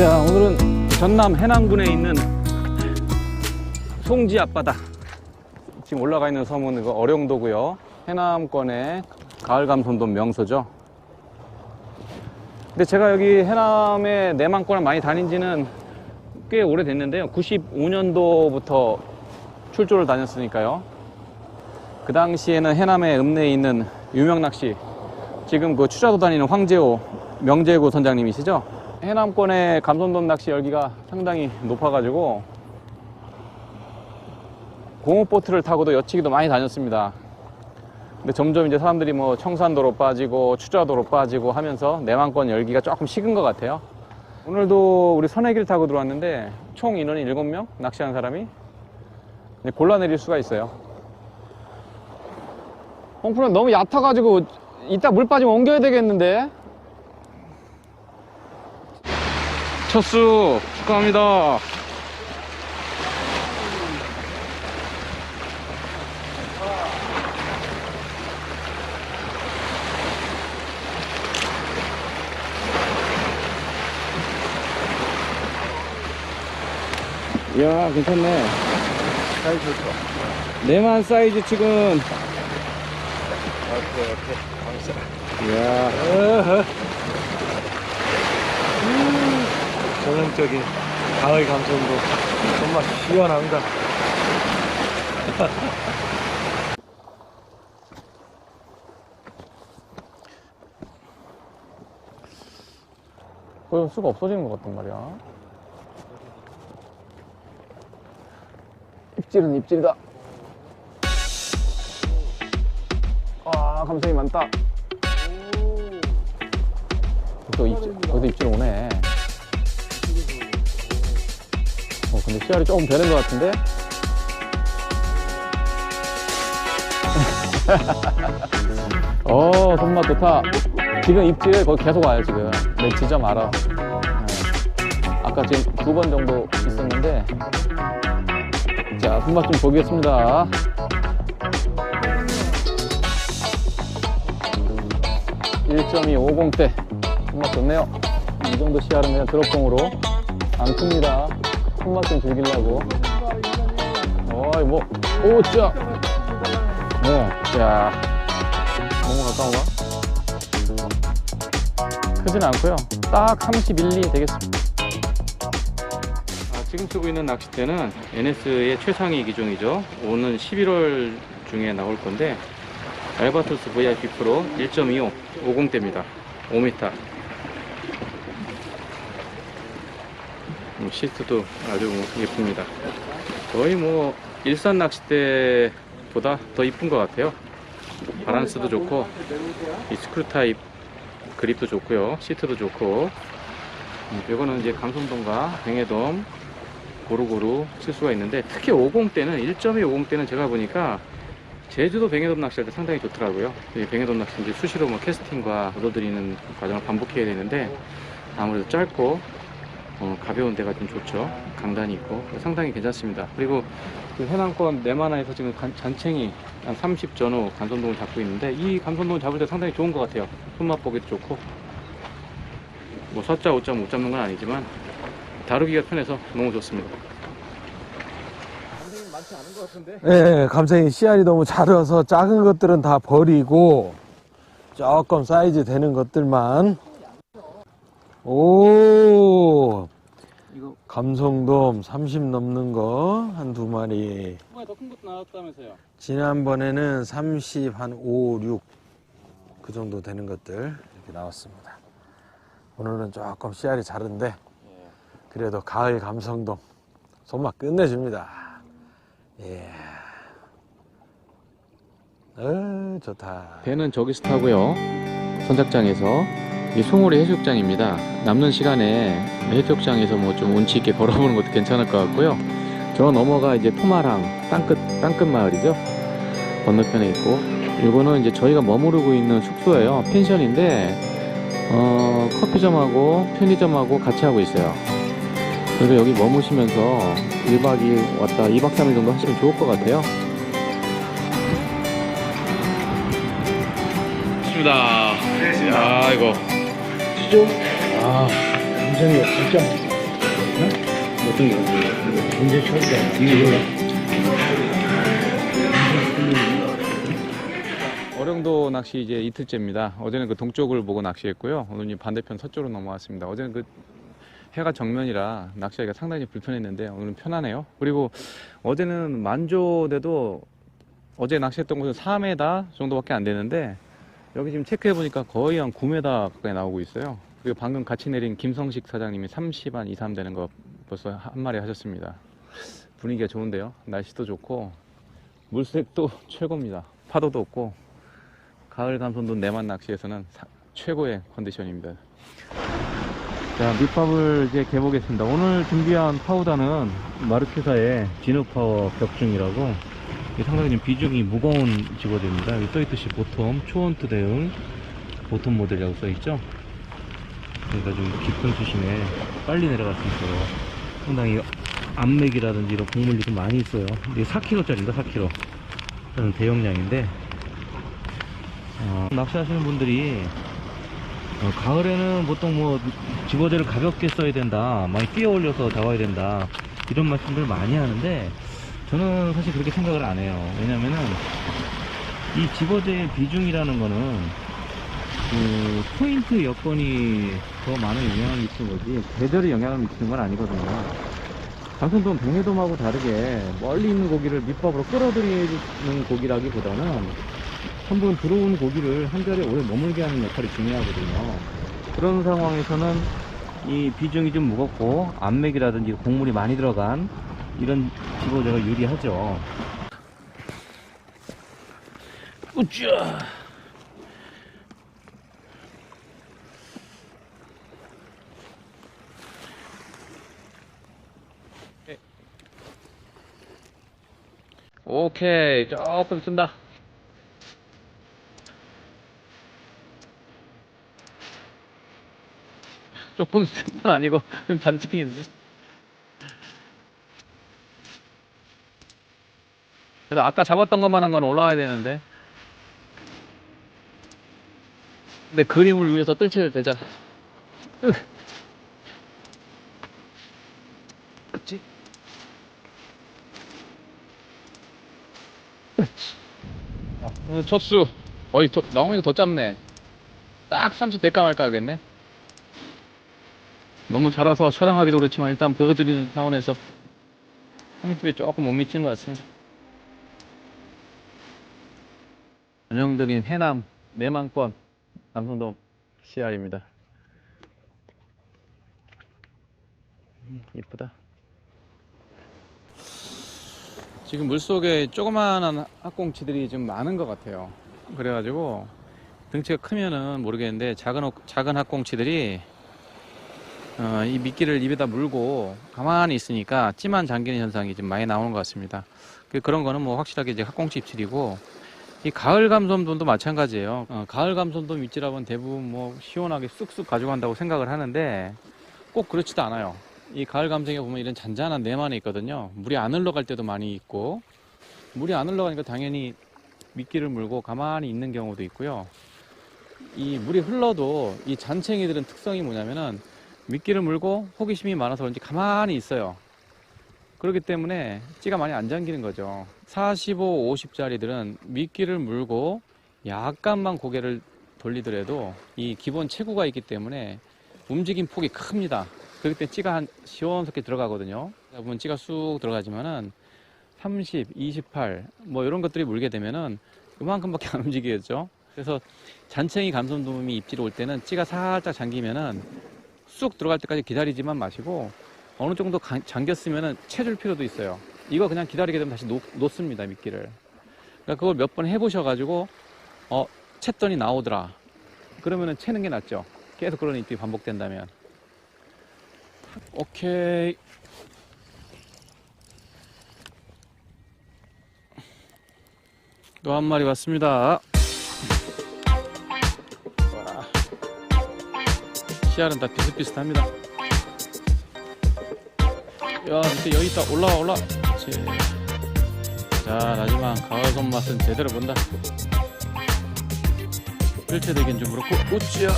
자, 오늘은 전남 해남군에 있는 송지 앞바다. 지금 올라가 있는 섬은 그 어령도고요. 해남권의 가을 감선돔 명소죠. 근데 제가 여기 해남의 내만권을 많이 다닌 지는 꽤 오래됐는데요. 95년도부터 출조를 다녔으니까요. 그 당시에는 해남의 읍내에 있는 유명 낚시, 지금 그 추자도 다니는 황재호 명재고 선장님이시죠? 해남권의 감손돔 낚시 열기가 상당히 높아가지고 공업보트를 타고도 여치기도 많이 다녔습니다. 근데 점점 이제 사람들이 뭐 청산도로 빠지고 추자도로 빠지고 하면서 내만권 열기가 조금 식은 것 같아요. 오늘도 우리 선해길 타고 들어왔는데 총 인원이 7명 낚시하는 사람이 골라내릴 수가 있어요. 홍프는 너무 얕아가지고 이따 물 빠지면 옮겨야 되겠는데? 첫수 축하합니다. 이야 괜찮네. 사이즈 좋다. 내만 사이즈 지금 오케이, 오케이. 감사. 이야 전형적인 가을 감성도 정말 시원합니다. 그 수가 없어지는 것 같단 말이야. 입질은 입질이다. 아, 감성이 많다. 또 입질, 거기도 입질 오네. 근데 씨알이 조금 되는 것 같은데? 어, 손맛 좋다. 지금 입질 거기 계속 와요, 지금. 내 지점 알아. 네. 아까 지금 두 번 정도 있었는데. 자, 손맛 좀 보겠습니다. 음, 1.250대. 손맛 좋네요. 이 정도 씨알은 그냥 드롭봉으로 안 큽니다. 손맛 좀 즐기려고. 어이, 뭐, 오, 짜! 네, 자. 너무 가까운가? 크진 않고요. 딱 31리 되겠습니다. 아, 지금 쓰고 있는 낚싯대는 NS의 최상위 기종이죠. 오는 11월 중에 나올 건데 알바토스 VIP 프로 1.25 50대입니다. 5m. 시트도 아주 뭐 예쁩니다. 거의 뭐 일산 낚싯대보다 더 이쁜 것 같아요. 바란스도 좋고 이 스크류 타입 그립도 좋고요 시트도 좋고 음, 이거는 이제 감성돔과 뱅해돔 고루고루 쓸 수가 있는데 특히 50대는 1.2 50대는 제가 보니까 제주도 뱅해돔 낚시할 때 상당히 좋더라고요 이 뱅해돔 낚시 이제 수시로 뭐 캐스팅과 얻어들이는 과정을 반복해야 되는데 아무래도 짧고 어, 가벼운 데가 좀 좋죠 강단이 있고 상당히 괜찮습니다 그리고 그 해남권 내만화에서 지금 간- 잔챙이 한 30 전후 간선동을 잡고 있는데 이 간선동을 잡을 때 상당히 좋은 것 같아요. 손맛 보기도 좋고 뭐 4자 5자 못 잡는 건 아니지만 다루기가 편해서 너무 좋습니다. 예, 감성이 씨알이 너무 작아서 작은 것들은 다 버리고 조금 사이즈 되는 것들만 오 이거 감성돔 30 넘는 거 한 두 마리 정말 더큰 것도 나왔다면서요? 지난번에는 30 한 5, 6 그 정도 되는 것들 이렇게 나왔습니다 오늘은 조금 씨알이 작은데 그래도 가을 감성돔 손맛 끝내줍니다 예. 어, 좋다. 배는 저기서 타고요. 선착장에서 이 송오리 해수욕장입니다. 남는 시간에 해수욕장에서 뭐 좀 운치 있게 걸어보는 것도 괜찮을 것 같고요. 저 넘어가 이제 토마랑 땅끝 땅끝 마을이죠. 건너편에 있고 이거는 이제 저희가 머무르고 있는 숙소예요. 펜션인데 어, 커피점하고 편의점하고 같이 하고 있어요. 그래서 여기 머무시면서 1박 2일 왔다 2박 3일 정도 하시면 좋을 것 같아요. 좋습니다. 아 이거 아, 감성이 진짜 어떤 거? 이제 처음이다. 이게? 어령도 낚시 이제 이틀째입니다. 어제는 그 동쪽을 보고 낚시했고요. 오늘은 반대편 서쪽으로 넘어왔습니다. 어제는 그 해가 정면이라 낚시하기가 상당히 불편했는데 오늘은 편하네요. 그리고 어제는 만조대도 어제 낚시했던 곳은 4m 정도밖에 안 되는데 여기 지금 체크해 보니까 거의 한 9m 가까이 나오고 있어요. 그리고 방금 같이 내린 김성식 사장님이 30 한 2, 3 되는 거 벌써 한 마리 하셨습니다. 분위기가 좋은데요. 날씨도 좋고 물색도 최고입니다. 파도도 없고 가을 감성도 내만 낚시에서는 사- 최고의 컨디션입니다. 자, 밑밥을 이제 개보겠습니다. 오늘 준비한 파우더는 마르케사의 진흙파워 벽중이라고 상당히 좀 비중이 무거운 집어대입니다. 여기 써있듯이 보톰, 초원투 대응, 보톰 모델이라고 써있죠. 그러니까 좀 깊은 수심에 빨리 내려갈 수 있어요. 상당히 암맥이라든지 이런 곡물이 좀 많이 있어요. 이게 4kg짜리입니다, 4kg. 저는 대용량인데, 어, 낚시하시는 분들이 어, 가을에는 보통 뭐 집어대를 가볍게 써야 된다, 많이 뛰어 올려서 잡아야 된다 이런 말씀들 많이 하는데 저는 사실 그렇게 생각을 안 해요. 왜냐면은 이 집어대의 비중이라는 거는 그 포인트 여건이 더 많은 영향을 미치는 거지 계절에 영향을 미치는 건 아니거든요. 방송돔 백내돔하고 다르게 멀리 있는 고기를 밑밥으로 끌어들이는 고기라기보다는 한 번 들어온 고기를 한 자리에 오래 머물게 하는 역할이 중요하거든요. 그런 상황에서는 이 비중이 좀 무겁고 암맥이라든지 곡물이 많이 들어간 이런 집어제가 유리하죠. 우짜! 오케이, 조금 쓴다. 조금 쓴건 아니고 좀 반스핀인데. 그래도 아까 잡았던 것만한 건 올라와야 되는데. 근데 그림을 위해서 뜰채를 대자. 으. 그치? 아, 첫수. 어이, 더, 나오니까 더 짧네. 딱30 대까 말까 하겠네. 너무 자라서 촬영하기도 그렇지만 일단 보여드리는 차원에서 30에 조금 못 미치는 것 같습니다. 전형적인 해남 내만권 남성돔 CR입니다. 음, 이쁘다. 지금 물속에 조그마한 학꽁치들이 좀 많은 것 같아요. 그래가지고 등치가 크면은 모르겠는데 작은 학- 작은 학꽁치들이 어, 이 미끼를 입에다 물고 가만히 있으니까 찌만 잠기는 현상이 좀 많이 나오는 것 같습니다. 그- 그런 거는 뭐 확실하게 이제 학꽁치 입질이고 이 가을 감솜돔도 마찬가지예요. 어, 가을 감솜돔 입질하면 대부분 뭐 시원하게 쑥쑥 가져간다고 생각을 하는데 꼭 그렇지도 않아요. 이 가을 감성에 보면 이런 잔잔한 내만이 있거든요. 물이 안 흘러갈 때도 많이 있고 물이 안 흘러가니까 당연히 미끼를 물고 가만히 있는 경우도 있고요. 이 물이 흘러도 이 잔챙이들은 특성이 뭐냐면은 미끼를 물고 호기심이 많아서 그런지 가만히 있어요. 그렇기 때문에 찌가 많이 안 잠기는 거죠. 45, 50짜리들은 미끼를 물고 약간만 고개를 돌리더라도 이 기본 체구가 있기 때문에 움직임 폭이 큽니다. 그렇기 때문에 찌가 한 시원스럽게 들어가거든요. 보면 찌가 쑥 들어가지만은 30, 28, 뭐 이런 것들이 물게 되면은 이만큼밖에 안 움직이겠죠. 그래서 잔챙이 감성돔이 입질 올 때는 찌가 살짝 잠기면은 쑥 들어갈 때까지 기다리지만 마시고 어느 정도 가- 잠겼으면은 채줄 필요도 있어요. 이거 그냥 기다리게 되면 다시 놓, 놓습니다 미끼를. 그러니까 그걸 몇 번 해보셔가지고 어 챘더니 나오더라. 그러면은 채는 게 낫죠. 계속 그런 입질이 반복된다면. 오케이. 또 한 마리 왔습니다. 와. 씨알은 다 비슷비슷합니다. 야, 밑에 여기 있다. 올라와, 올라와. 자, 마지막 가을 손맛은 제대로 본다. 일체되긴 좀 그렇고. 우찌야.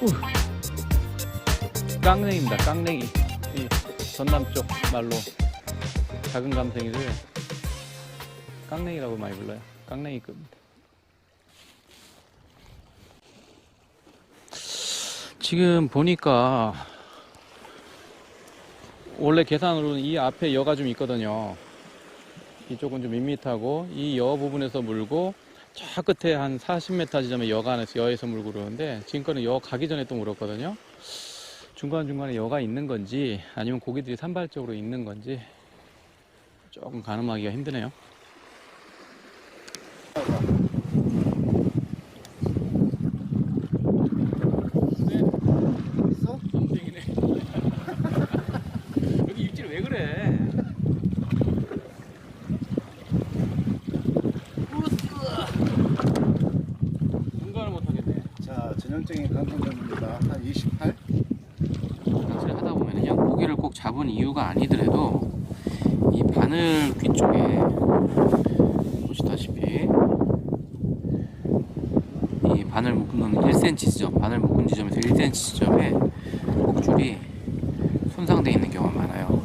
우. 깡냉입니다, 깡냉이. 전남 쪽 말로 작은 감생이를 깡냉이라고 많이 불러요. 깡냉이급입니다. 지금 보니까 원래 계산으로는 이 앞에 여가 좀 있거든요. 이쪽은 좀 밋밋하고 이 여 부분에서 물고 저 끝에 한 40m 지점에 여가 안에서 여에서 물고 그러는데 지금까지 여 가기 전에 또 물었거든요. 중간중간에 여가 있는 건지 아니면 고기들이 산발적으로 있는 건지 조금 가늠하기가 힘드네요. 있어? 엉덩이네. 여기 입질 왜 그래? 공간을 못 하겠네. 자, 전형적인 강성점입니다. 한 28? 낚시를 하다 보면요 고기를 꼭 잡은 이유가 아니더라도 이 바늘 귀 쪽에 보시다시피 이 바늘 묶는 1cm 지점 바늘 묶은 지점에서 1cm 지점에 목줄이 손상되어 있는 경우가 많아요?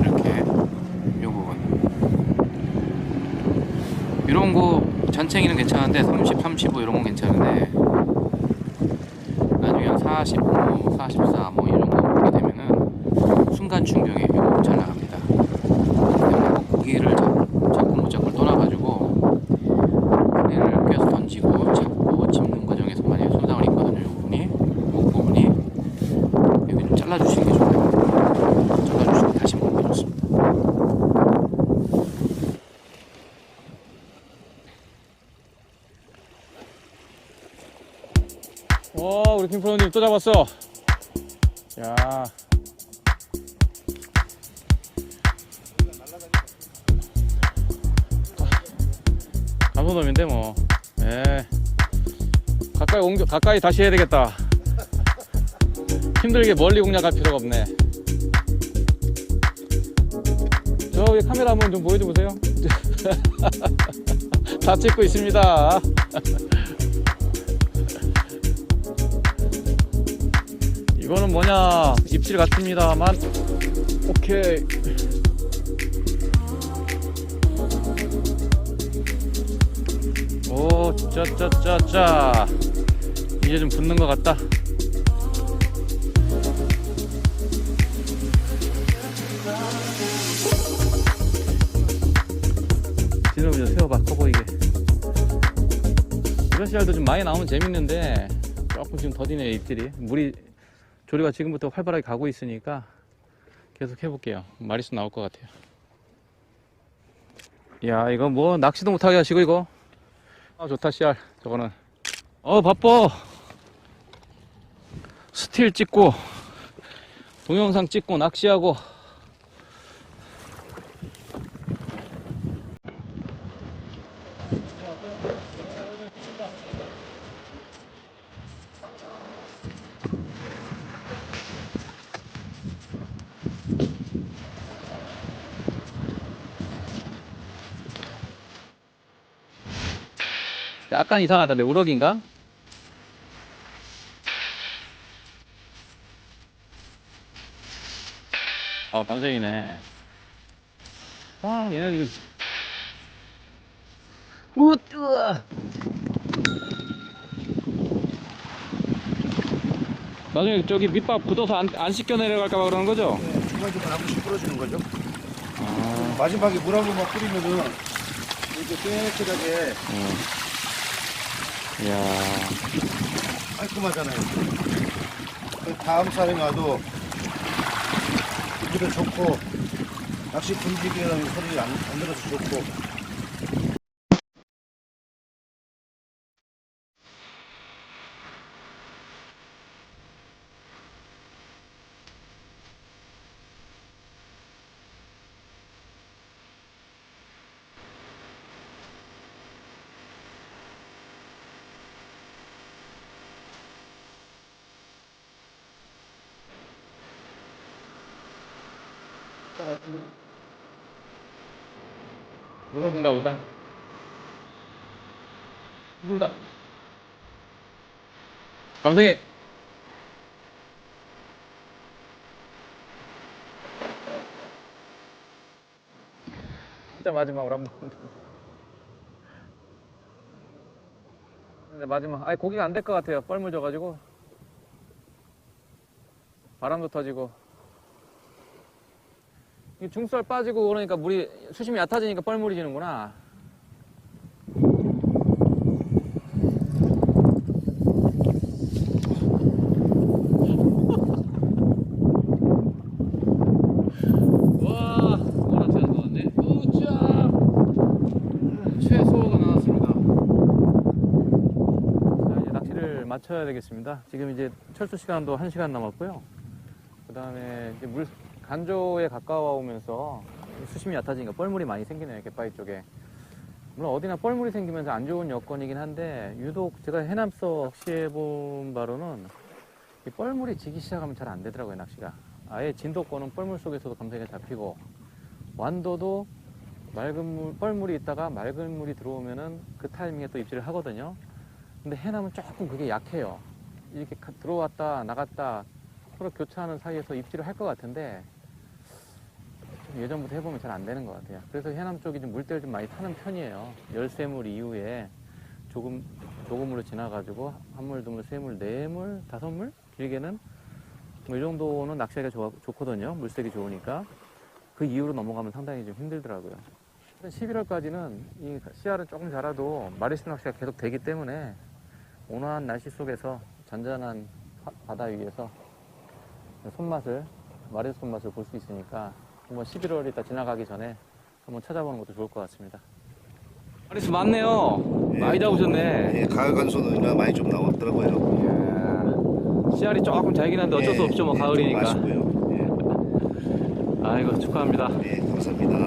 이렇게 요 부분 이런 거 잔챙이는 괜찮은데 30, 35 이런 건 괜찮은데 나중에 한 45, 44, 뭐 이런 거 되면은 순간 잘 나갑니다. 그래서 고기를 잡, 잡고 못 잡고 떠나가지고 얘를 계속 던지고 잡고 짚는 과정에서 만약에 손상을 입거든요. 이 부분이, 목 부분이 여기 좀 잘라주시는 게 좋아요. 잘라주시고 다시 먹는 게 좋습니다. 와 우리 핑프로님 또 잡았어. 야. 감소돔인데 뭐. 예. 가까이 옮겨 가까이 다시 해야 되겠다. 힘들게 멀리 공략할 필요가 없네. 저 위에 카메라 한번 좀 보여줘 보세요. 다 찍고 있습니다 이거는 뭐냐 입질 같습니다만. 오케이. 오 짜짜짜짜. 이제 좀 붙는 것 같다. 진호 좀 세워봐 커 보이게. 이런 씨알도 좀 많이 나오면 재밌는데 조금 지금 더디네 입질이. 물이 조리가 지금부터 활발하게 가고 있으니까 계속 해볼게요. 마리수 나올 것 같아요. 야, 이거 뭐 낚시도 못하게 하시고 이거. 아, 좋다, 씨알. 저거는. 어, 바빠. 스틸 찍고, 동영상 찍고, 낚시하고. 약간 이상하던데, 우럭인가? 어, 방생이네. 아, 얘네 지금. 우, 뜨아! 나중에 저기 밑밥 굳어서 안, 안 씻겨 내려갈까봐 그러는 거죠? 네, 중간중간 한 번씩 뿌려주는 거죠. 아, 마지막에 물 한 번만 뿌리면은 이렇게 깨끗하게 어. 이야. 깔끔하잖아요. 그 다음 살에 가도 기분도 좋고 낚시 분위기라는 소리 안, 안 들어서 좋고 울어본다 울다 울다? 감성이! 진짜 마지막으로 한번 근데 마지막. 아니 고기가 안 될 것 같아요. 뻘물 져가지고. 바람도 터지고. 이 중썰 빠지고 그러니까 물이 수심이 얕아지니까 뻘물이 지는구나. 마쳐야 되겠습니다. 지금 이제 철수 시간도 1시간 남았고요. 그 다음에 물, 간조에 가까워 오면서 수심이 얕아지니까 뻘물이 많이 생기네요, 갯바위 쪽에. 물론 어디나 뻘물이 생기면서 안 좋은 여건이긴 한데, 유독 제가 해남서 낚시해본 바로는 이 뻘물이 지기 시작하면 잘 안 되더라고요, 낚시가. 아예 진도권은 뻘물 속에서도 감성이 잡히고, 완도도 맑은 물, 뻘물이 있다가 맑은 물이 들어오면은 그 타이밍에 또 입질을 하거든요. 근데 해남은 조금 그게 약해요. 이렇게 가- 들어왔다 나갔다 서로 교차하는 사이에서 입질을 할 것 같은데 좀 예전부터 해보면 잘 안 되는 것 같아요. 그래서 해남 쪽이 좀 물때를 좀 많이 타는 편이에요. 열세물 이후에 조금 조금으로 지나가지고 한물, 두물, 세물, 네물, 다섯물 길게는 뭐 이 정도는 낚시하기가 좋아, 좋거든요. 물색이 좋으니까 그 이후로 넘어가면 상당히 좀 힘들더라고요. 11월까지는 이 씨알은 조금 자라도 마리수 낚시가 계속 되기 때문에 온화한 날씨 속에서 잔잔한 바- 바다 위에서 손맛을 마리수 손맛을 볼 수 있으니까 한번 11월이 다 지나가기 전에 한번 찾아보는 것도 좋을 것 같습니다. 마리수 많네요. 많이 잡으셨네. 예, 가을 간소는 많이 좀 나왔더라고요. 씨알이 조금 잘긴 한데 어쩔 수 예, 없죠. 뭐 예, 가을이니까. 좀 아쉽고요. 아이고 축하합니다. 예, 예, 감사합니다.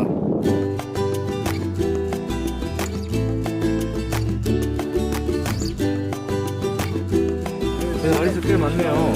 네, 마리수 꽤 많네요.